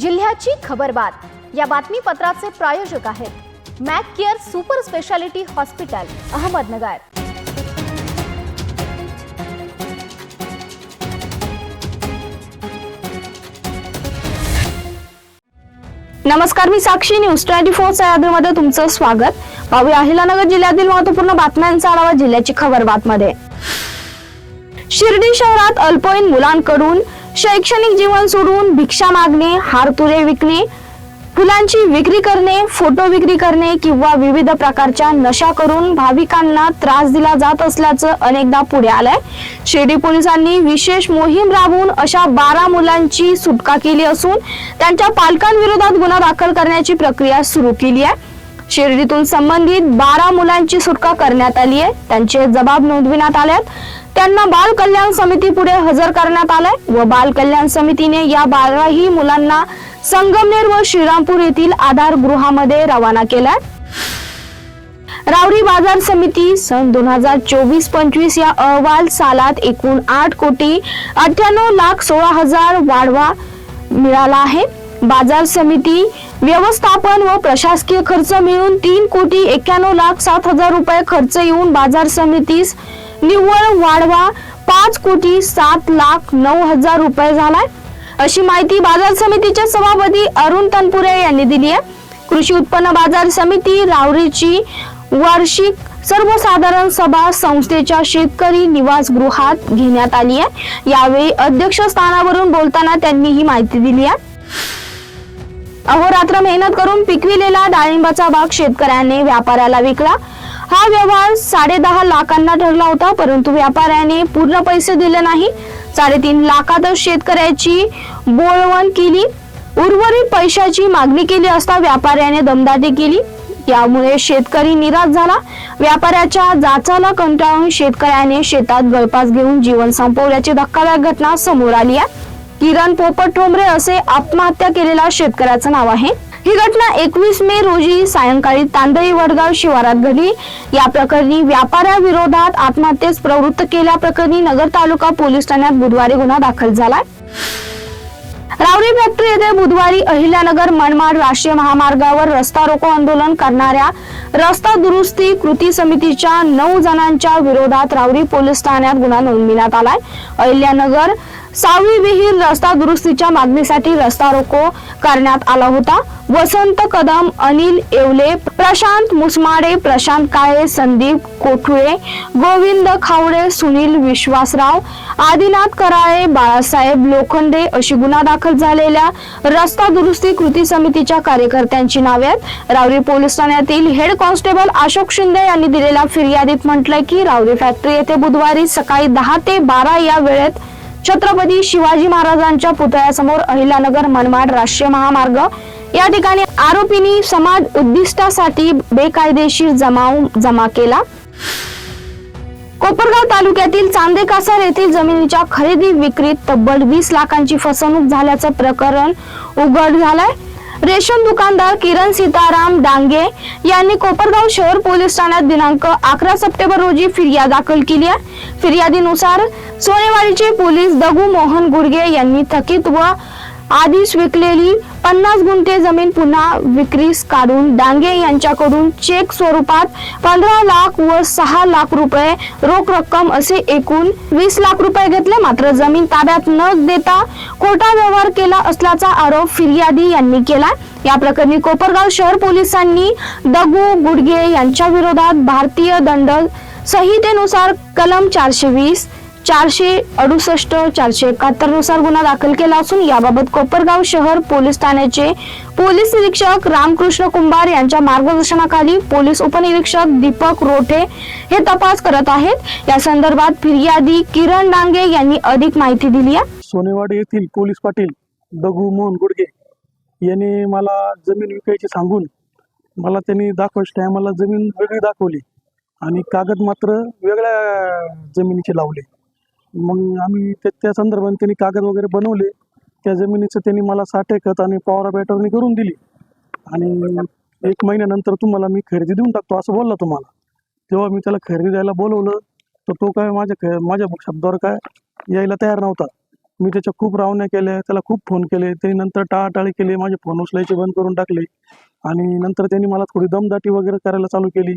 जिल्ह्याची खबरबात या बातमीपत्राचे प्रायोजक आहेत Mac care super speciality hospital Ahmednagar. नमस्कार मी साक्षी. न्यूज ट्वेंटी फोर सह्याद्रीमध्ये तुमचं स्वागत. पाहूया अहिलानगर जिल्ह्यातील महत्त्वपूर्ण बातम्यांचा आढावा जिल्ह्याची खबर बातमध्ये. शिर्डी शहरात अल्पवयीन मुलांकडून शैक्षणिक जीवन सोडून भिक्षा मागणे हारतुरे विकणे फुलांची विक्री करणे फोटो विक्री करणे किंवा विविध प्रकारच्या नशा करून भाविकांना त्रास दिला जात असल्याचं अनेकदा पुढे आलंय. शिर्डी पोलिसांनी विशेष मोहीम राबवून अशा बारा मुलांची सुटका केली असून त्यांच्या पालकांविरोधात गुन्हा दाखल करण्याची प्रक्रिया सुरू केली आहे. शिर्डीतून संबंधित बारा मुलांची सुटका करण्यात आली आहे. त्यांचे जबाब नोंदविण्यात आलेत. त्यांना बाल कल्याण समिती पुढे हजर करण्यात आलंय व बाल कल्याण समितीने या बाराही मुलांना संगमनेर व श्रीरामपूर येथील आधार गृहामध्ये रवाना केलाय. रावरी बाजार समिती सन दोन हजार चोवीस पंचवीस या अहवाल सालात एकूण आठ कोटी अठ्ठ्याण्णव लाख सोळा हजार वाढवा मिळाला आहे. बाजार समिती व्यवस्थापन व प्रशासकीय खर्च मिळून तीन कोटी एक्क्याण्णव लाख सात हजार रुपये खर्च येऊन बाजार समितीस निव्वळ वाढवा पाच कोटी सात लाख नऊ हजार रुपये झालाय. अशी माहिती बाजार समितीचे सभापती अरुण तनपुरे यांनी दिली आहे. कृषी उत्पन्न बाजार समिती रावरीची वार्षिक सर्वसाधारण सभा संस्थेच्या शेतकरी निवासगृहात घेण्यात आली आहे. यावेळी अध्यक्षस्थानावरून बोलताना त्यांनी ही माहिती दिली आहे. अहोरात्र मेहनत करून पिकविलेला डाळिंबाचा भाग शेतकऱ्याने व्यापाऱ्याला विकला. हा व्यवहार साडे दहा लाखांना ठरला होता परंतु व्यापाऱ्याने पूर्ण पैसे दिले नाही. साडेतीन लाखातच शेतकऱ्याची बोळवण केली. उर्वरित पैशाची मागणी केली असता व्यापाऱ्याने दमदाटी केली. यामुळे शेतकरी निराश झाला. व्यापाऱ्याच्या जाचाला कंटाळून शेतकऱ्याने शेतात गळपास घेऊन जीवन संपवल्याची धक्कादायक घटना समोर आली आहे. किरण पोपट ठोंबरे असे आत्महत्या केलेल्या शेतकऱ्याचं नाव आहे. ही घटना एकवीस मे रोजी सायंकाळी तांदळी वडगाव शिवारात घडली. या प्रकरणी व्यापाऱ्याविरोधात आत्महत्येस प्रवृत्त केल्याप्रकरणी नगर तालुका पोलीस ठाण्यात बुधवारी गुन्हा दाखल झालाय रावरी फॅक्टरी येथे बुधवारी अहिल्यानगर मनमाड राष्ट्रीय महामार्गावर रस्ता रोको आंदोलन करणाऱ्या रस्ता दुरुस्ती कृती समितीच्या नऊ जणांच्या विरोधात रावरी पोलीस ठाण्यात गुन्हा नोंदविण्यात आलाय. अहिल्यानगर सावळी विहीर रस्ता दुरुस्तीच्या मागणीसाठी रस्ता रोको करण्यात आला होता. वसंत कदम अनिल येवले प्रशांत मुसमाडे प्रशांत काळे संदीप कोठुळे गोविंद खावडे सुनील विश्वासराव आदिनाथ कराळे बाळासाहेब लोखंडे अशी गुन्हा दाखल झालेल्या रस्ता दुरुस्ती कृती समितीच्या कार्यकर्त्यांची नावे आहेत. रावरी पोलीस ठाण्यातील हेड कॉन्स्टेबल अशोक शिंदे यांनी दिलेल्या फिर्यादीत म्हटलंय की रावरी फॅक्टरी येथे बुधवारी सकाळी दहा ते बारा या वेळेत छत्रपती शिवाजी महाराजांच्या पुतळ्यासमोर अहिल्यानगर मनमाड राष्ट्रीय महामार्ग या ठिकाणी आरोपींनी समाज उद्दिष्टासाठी बेकायदेशीर जमाव जमा केला. कोपरगाव तालुक्यातील चांदेकासार येथील जमिनीच्या खरेदी विक्रीत तब्बल वीस लाखांची फसवणूक झाल्याचं प्रकरण उघड झालंय. रेशन दुकानदार किरण सीताराम डांगे यांनी कोपरगाव शहर पोलीस ठाण्यात दिनांक अकरा सप्टेंबर रोजी फिर्याद दाखल केली आहे. फिर्यादीनुसार सोनेवाडीचे पोलीस दगू मोहन गुडगे यांनी थकीत व आधीच विकलेली पन्नास गुंठे जमीन पुन्हा विक्रीस काढून डांगे यांच्याकडून चेक स्वरूपात पंधरा लाख व सहा लाख रुपये रोख रक्कम असे एकूण वीस लाख रुपये घेतले. मात्र जमीन ताब्यात न देता खोटा व्यवहार केला असल्याचा आरोप फिर्यादी यांनी केला. या प्रकरणी कोपरगाव शहर पोलिसांनी दगू गुडगे यांच्या विरोधात भारतीय दंड संहितेनुसार कलम चारशे वीस चारशे अडुसष्ट चारशे एकाहत्तरनुसार गुन्हा दाखल केला असून याबाबत कोपरगाव शहर पोलीस ठाण्याचे पोलीस निरीक्षक रामकृष्ण कुंभार यांच्या मार्गदर्शनाखाली पोलीस उपनिरीक्षक दीपक रोठे हे तपास करत आहेत. या संदर्भात फिर्यादी किरण डांगे यांनी अधिक माहिती दिली आहे. सोनेवाडी येथील पोलीस पाटील दगू मोहन गुडगे यांनी मला जमीन विकायची सांगून मला त्यांनी दाखवायच्या टायमाला जमीन वेगळी दाखवली आणि कागद मात्र वेगळ्या जमिनीचे लावले. मग आम्ही त्या त्या संदर्भाने त्यांनी कागद वगैरे बनवले. त्या जमिनीचं त्यांनी मला साठे खत आणि पॉवर बॅटरनी करून दिली. आणि एक महिन्यानंतर तुम्हाला मी खरेदी देऊन टाकतो असं बोलला तुम्हाला. तेव्हा मी त्याला खरेदी द्यायला बोलवलं. तर तो काय माझ्या ख माझ्या शब्दावर काय यायला तयार नव्हता. मी त्याच्या खूप रावण्या केल्या त्याला खूप फोन केले. त्यांनी नंतर टाळाटाळी केली माझे फोन उचलायचे बंद करून टाकले. आणि नंतर त्यांनी मला थोडी दमदाटी वगैरे करायला चालू केली.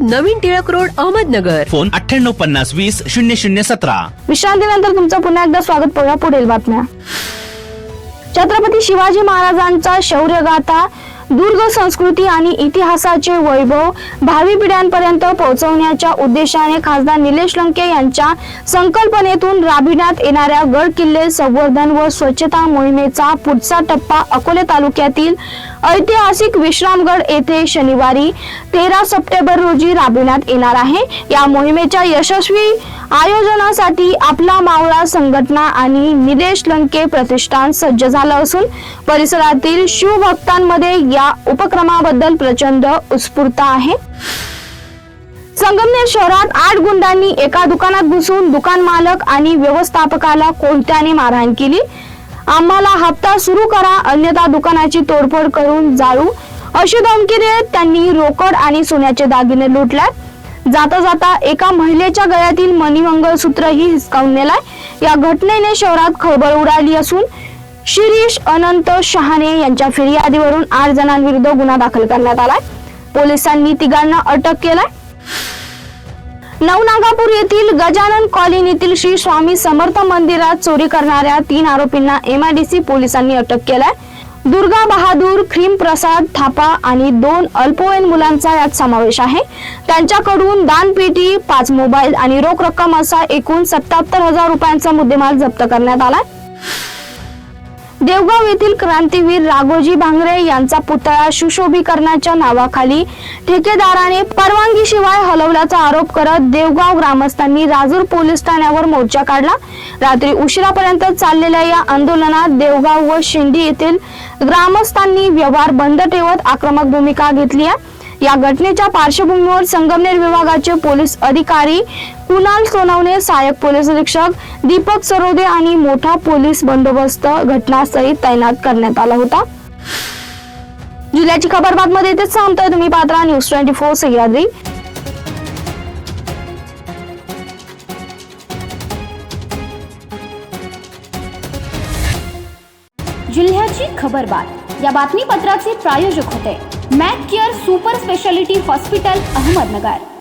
नवीन टिळक रोड अहमदनगर. फोन अठ्ठ्याण्णव पन्नास वीस शून्य शून्य सतरा. विश्रांतीनंतर तुमचं पुन्हा एकदा स्वागत करूया पुढील बातम्या. छत्रपती शिवाजी महाराजांचा शौर्यगाथा दुर्ग संस्कृती आणि इतिहासाचे वैभव भावी पिढ्यांपर्यंत पोहोचवण्याच्या उद्देशाने खासदार निलेश लंके यांच्या संकल्पनेतून राबविण्यात येणाऱ्या गड किल्ले संवर्धन व स्वच्छता मोहिमेचा पुढचा टप्पा अकोले तालुक्यातील ऐतिहासिक विश्रामगड येथे शनिवारी तेरा सप्टेंबर रोजी राबविण्यात येणार आहे. या मोहिमेच्या यशस्वी आयोजनासाठी आपला मावळा संघटना आणि निलेश लंके प्रतिष्ठान सज्ज झालं असून परिसरातील शिवभक्तांमध्ये या उपक्रमाबद्दल प्रचंड उत्स्फूर्त आहे. संगमनेर शहरात आठ गुंडांनी एका दुकानात घुसून दुकान मालक आणि व्यवस्थापकाला कोणत्याने मारहाण केली. आम्हाला हप्ता सुरू करा अन्यथा दुकानाची तोडफोड करून जाळू. अशी धमकी देत त्यांनी रोकड आणि सोन्याचे दागिने लुटल्यात. जाता जाता एका महिलेच्या गळ्यातील मणिमंगळसूत्रही हिसकावून नेलाय. या घटनेने शहरात खळबळ उडाली असून शिरीष अनंत शहाणे यांच्या फिर्यादीवरून आठ जणांविरुद्ध गुन्हा दाखल करण्यात आलाय. पोलिसांनी तिघांना अटक केलाय. नवनागापूर येथील गजानन कॉलनीतील श्री स्वामी समर्थ मंदिरात चोरी करणाऱ्या तीन आरोपींना एमआयडीसी पोलिसांनी अटक केलाय. दुर्गा बहादूर ख्रीम प्रसाद थापा आणि दोन अल्पवयीन मुलांचा यात समावेश आहे. त्यांच्याकडून दानपेटी पाच मोबाईल आणि रोख रक्कम असा एकूण सत्याहत्तर हजार रुपयांचा मुद्देमाल जप्त करण्यात आलाय. देवगाव येथील क्रांतीवीर राघोजी भांगरे यांचा पुतळा सुशोभीकरणाच्या नावाखाली ठेकेदाराने परवानगीशिवाय हलवल्याचा आरोप करत देवगाव ग्रामस्थांनी राजूर पोलीस ठाण्यावर मोर्चा काढला. रात्री उशिरापर्यंत चाललेल्या या आंदोलनात देवगाव व शेंडी येथील ग्रामस्थांनी व्यवहार बंद ठेवत आक्रमक भूमिका घेतली आहे. या घटनेच्या पार्श्वभूमीवर संगमनेर विभागाचे पोलीस अधिकारी कुणाल सोनवणे सहाय्यक पोलीस अधीक्षक दीपक सरोदे आणि मोठा पोलीस बंदोबस्त घटनास्थळी तैनात करण्यात आला होता. जिल्ह्याची खबर बातमध्ये इथेच सांगतोय तुम्ही Patra news twenty four Sahyadri. जिल्ह्याची खबरबात या बातमीपत्राचे प्रायोजक होते. Mac care super speciality hospital Ahmednagar.